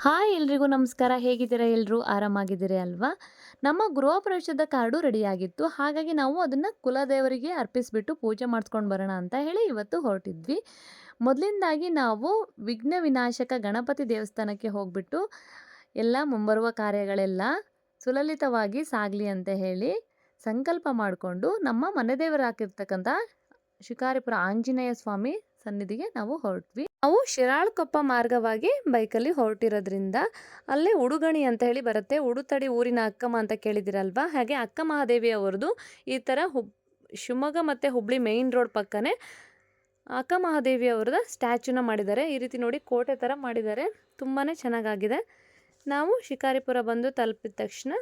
Hi ಎಲ್ರಿಗೂ ನಮಸ್ಕಾರ. ಹೇಗಿದ್ದೀರಾ ಎಲ್ಲರೂ ಆರಾಮಾಗಿದ್ದೀರಿ ಅಲ್ವಾ? ನಮ್ಮ ಗೃಹ ಪ್ರವೇಶದ ಕಾರ್ಡು ರೆಡಿಯಾಗಿತ್ತು. ಹಾಗಾಗಿ ನಾವು ಅದನ್ನು ಕುಲದೇವರಿಗೆ ಅರ್ಪಿಸಿಬಿಟ್ಟು ಪೂಜೆ ಮಾಡಿಸ್ಕೊಂಡು ಬರೋಣ ಅಂತ ಹೇಳಿ ಇವತ್ತು ಹೊರಟಿದ್ವಿ. ಮೊದಲಿಂದಾಗಿ ನಾವು ವಿಘ್ನ ವಿನಾಶಕ ಗಣಪತಿ ದೇವಸ್ಥಾನಕ್ಕೆ ಹೋಗ್ಬಿಟ್ಟು ಎಲ್ಲ ಮುಂಬರುವ ಕಾರ್ಯಗಳೆಲ್ಲ ಸುಲಲಿತವಾಗಿ ಸಾಗಲಿ ಅಂತ ಹೇಳಿ ಸಂಕಲ್ಪ ಮಾಡಿಕೊಂಡು ನಮ್ಮ ಮನೆ ದೇವರಾಗಿರ್ತಕ್ಕಂಥ ಶಿಕಾರಿಪುರ ಆಂಜನೇಯ ಸ್ವಾಮಿ ಸನ್ನಿಧಿಗೆ ನಾವು ಹೊರಟ್ವಿ. ನಾವು ಶಿರಾಳ್ಕೊಪ್ಪ ಮಾರ್ಗವಾಗಿ ಬೈಕಲ್ಲಿ ಹೊರಟಿರೋದ್ರಿಂದ ಅಲ್ಲೇ ಉಡುಗಣಿ ಅಂತ ಹೇಳಿ ಬರುತ್ತೆ. ಉಡುತಡಿ ಊರಿನ ಅಕ್ಕಮ್ಮ ಅಂತ ಕೇಳಿದಿರಲ್ವಾ ಹಾಗೆ ಅಕ್ಕ ಮಹಾದೇವಿ ಅವರದು ಈ ಥರ ಹುಬ್, ಶಿವಮೊಗ್ಗ ಮತ್ತು ಹುಬ್ಳಿ ಮೇಯ್ನ್ ರೋಡ್ ಪಕ್ಕನೇ ಅಕ್ಕ ಮಹಾದೇವಿ ಅವ್ರದ ಸ್ಟ್ಯಾಚುನ ಮಾಡಿದ್ದಾರೆ. ಈ ರೀತಿ ನೋಡಿ ಕೋಟೆ ಥರ ಮಾಡಿದ್ದಾರೆ. ತುಂಬಾ ಚೆನ್ನಾಗಾಗಿದೆ. ನಾವು ಶಿಕಾರಿಪುರ ಬಂದು ತಲುಪಿದ ತಕ್ಷಣ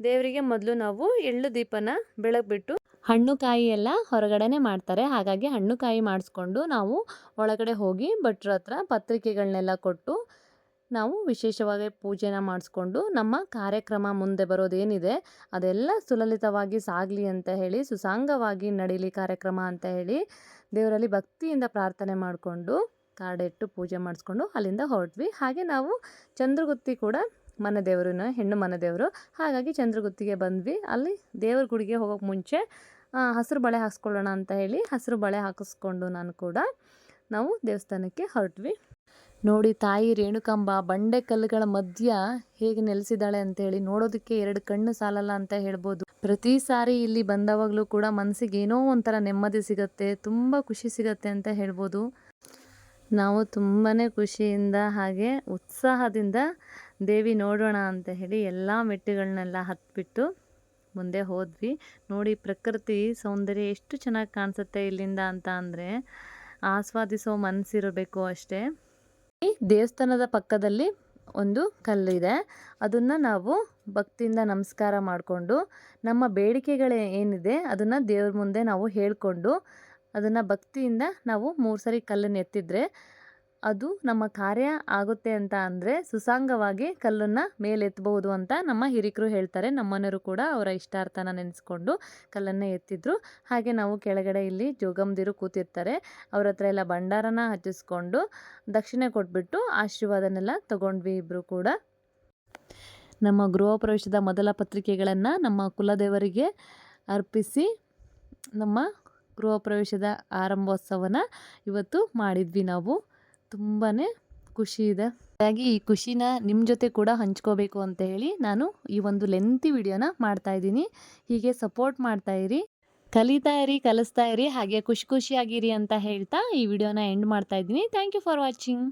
ದೇವರಿಗೆ ಮೊದಲು ನಾವು ಎಳ್ಳು ದೀಪನ ಬೆಳಗ್ಬಿಟ್ಟು ಹಣ್ಣು ಕಾಯಿ ಎಲ್ಲ ಹೊರಗಡೆನೆ ಮಾಡ್ತಾರೆ. ಹಾಗಾಗಿ ಹಣ್ಣು ಕಾಯಿ ಮಾಡಿಸ್ಕೊಂಡು ನಾವು ಒಳಗಡೆ ಹೋಗಿ ಭಟ್ರ ಹತ್ರ ಪತ್ರಿಕೆಗಳನ್ನೆಲ್ಲ ಕೊಟ್ಟು ನಾವು ವಿಶೇಷವಾಗಿ ಪೂಜೆನ ಮಾಡಿಸ್ಕೊಂಡು ನಮ್ಮ ಕಾರ್ಯಕ್ರಮ ಮುಂದೆ ಬರೋದೇನಿದೆ ಅದೆಲ್ಲ ಸುಲಲಿತವಾಗಿ ಸಾಗಲಿ ಅಂತ ಹೇಳಿ, ಸುಸಾಂಗವಾಗಿ ನಡೀಲಿ ಕಾರ್ಯಕ್ರಮ ಅಂತ ಹೇಳಿ ದೇವರಲ್ಲಿ ಭಕ್ತಿಯಿಂದ ಪ್ರಾರ್ಥನೆ ಮಾಡಿಕೊಂಡು ಕಾಡೆಟ್ಟು ಪೂಜೆ ಮಾಡಿಸ್ಕೊಂಡು ಅಲ್ಲಿಂದ ಹೊರಟ್ವಿ. ಹಾಗೆ ನಾವು ಚಂದ್ರಗುತ್ತಿ ಕೂಡ ಮನೆ ದೇವರನ್ನ ಹೆಣ್ಣು ಮನೆ ದೇವರು, ಹಾಗಾಗಿ ಚಂದ್ರಗುತ್ತಿಗೆ ಬಂದ್ವಿ. ಅಲ್ಲಿ ದೇವ್ರ ಗುಡಿಗೆ ಹೋಗೋಕೆ ಮುಂಚೆ ಹಸಿರು ಬಳೆ ಹಾಕ್ಸ್ಕೊಳ್ಳೋಣ ಅಂತ ಹೇಳಿ ಹಸಿರು ಬಳೆ ಹಾಕಿಸ್ಕೊಂಡು ನಾನು ಕೂಡ ನಾವು ದೇವಸ್ಥಾನಕ್ಕೆ ಹೊರಟ್ವಿ. ನೋಡಿ ತಾಯಿ ರೇಣುಕಾಂಬ ಬಂಡೆ ಕಲ್ಲುಗಳ ಮಧ್ಯ ಹೇಗೆ ನೆಲೆಸಿದ್ದಾಳೆ ಅಂತೇಳಿ ನೋಡೋದಕ್ಕೆ ಎರಡು ಕಣ್ಣು ಸಾಲಲ್ಲ ಅಂತ ಹೇಳ್ಬೋದು. ಪ್ರತಿ ಸಾರಿ ಇಲ್ಲಿ ಬಂದವಾಗಲೂ ಕೂಡ ಮನಸ್ಸಿಗೆ ಏನೋ ಒಂಥರ ನೆಮ್ಮದಿ ಸಿಗುತ್ತೆ, ತುಂಬ ಖುಷಿ ಸಿಗತ್ತೆ ಅಂತ ಹೇಳ್ಬೋದು. ನಾವು ತುಂಬಾ ಖುಷಿಯಿಂದ ಹಾಗೆ ಉತ್ಸಾಹದಿಂದ ದೇವಿ ನೋಡೋಣ ಅಂತ ಹೇಳಿ ಎಲ್ಲ ಮೆಟ್ಟುಗಳನ್ನೆಲ್ಲ ಹತ್ಬಿಟ್ಟು ಮುಂದೆ ಹೋದ್ವಿ. ನೋಡಿ ಪ್ರಕೃತಿ ಸೌಂದರ್ಯ ಎಷ್ಟು ಚೆನ್ನಾಗಿ ಕಾಣಿಸುತ್ತೆ ಇಲ್ಲಿಂದ ಅಂತ ಅಂದರೆ ಆಸ್ವಾದಿಸೋ ಮನಸ್ಸಿರಬೇಕು ಅಷ್ಟೇ. ಈ ದೇವಸ್ಥಾನದ ಪಕ್ಕದಲ್ಲಿ ಒಂದು ಕಲ್ಲಿದೆ ಅದನ್ನು ನಾವು ಭಕ್ತಿಯಿಂದ ನಮಸ್ಕಾರ ಮಾಡಿಕೊಂಡು, ನಮ್ಮ ಬೇಡಿಕೆಗಳು ಏನಿದೆ ಅದನ್ನು ದೇವ್ರ ಮುಂದೆ ನಾವು ಹೇಳಿಕೊಂಡು, ಅದನ್ನು ಭಕ್ತಿಯಿಂದ ನಾವು ಮೂರು ಸರಿ ಕಲ್ಲನ್ನು ಎತ್ತಿದ್ರೆ ಅದು ನಮ್ಮ ಕಾರ್ಯ ಆಗುತ್ತೆ ಅಂತ ಅಂದರೆ ಸುಸಾಂಗವಾಗಿ ಕಲ್ಲನ್ನು ಮೇಲೆತ್ತಬಹುದು ಅಂತ ನಮ್ಮ ಹಿರಿಕರು ಹೇಳ್ತಾರೆ. ನಮ್ಮನೆಯವರು ಕೂಡ ಅವರ ಇಷ್ಟಾರ್ಥನ ನೆನೆಸ್ಕೊಂಡು ಕಲ್ಲನ್ನು ಎತ್ತಿದ್ರು. ಹಾಗೆ ನಾವು ಕೆಳಗಡೆ ಇಲ್ಲಿ ಜೋಗಮ್ದಿರು ಕೂತಿರ್ತಾರೆ. ಅವ್ರ ಹತ್ರ ಎಲ್ಲ ಭಂಡಾರನ ಹಚ್ಚಿಸ್ಕೊಂಡು ದಕ್ಷಿಣೆ ಕೊಟ್ಬಿಟ್ಟು ಆಶೀರ್ವಾದನೆಲ್ಲ ತಗೊಂಡ್ವಿ ಇಬ್ಬರು ಕೂಡ. ನಮ್ಮ ಗೃಹ ಪ್ರವೇಶದ ಮೊದಲ ಪತ್ರಿಕೆಗಳನ್ನು ನಮ್ಮ ಕುಲದೇವರಿಗೆ ಅರ್ಪಿಸಿ ನಮ್ಮ ಗೃಹ ಪ್ರವೇಶದ ಆರಂಭೋತ್ಸವನ ಇವತ್ತು ಮಾಡಿದ್ವಿ ನಾವು. ತುಂಬಾ ಖುಷಿ ಇದೆ. ಹಾಗಾಗಿ ಈ ಖುಷಿನ ನಿಮ್ಮ ಜೊತೆ ಕೂಡ ಹಂಚ್ಕೋಬೇಕು ಅಂತ ಹೇಳಿ ನಾನು ಈ ಒಂದು ಲೆಂತಿ ವಿಡಿಯೋನ ಮಾಡ್ತಾ ಇದ್ದೀನಿ. ಹೀಗೆ ಸಪೋರ್ಟ್ ಮಾಡ್ತಾ ಇರಿ. ಕಲಿತಾ ಇರಿ, ಕಲಿಸ್ತಾ ಇರಿ, ಹಾಗೆ ಖುಷಿ ಖುಷಿಯಾಗಿರಿ ಅಂತ ಹೇಳ್ತಾ ಈ ವಿಡಿಯೋನ ಎಂಡ್ ಮಾಡ್ತಾ ಇದ್ದೀನಿ. Thank you for watching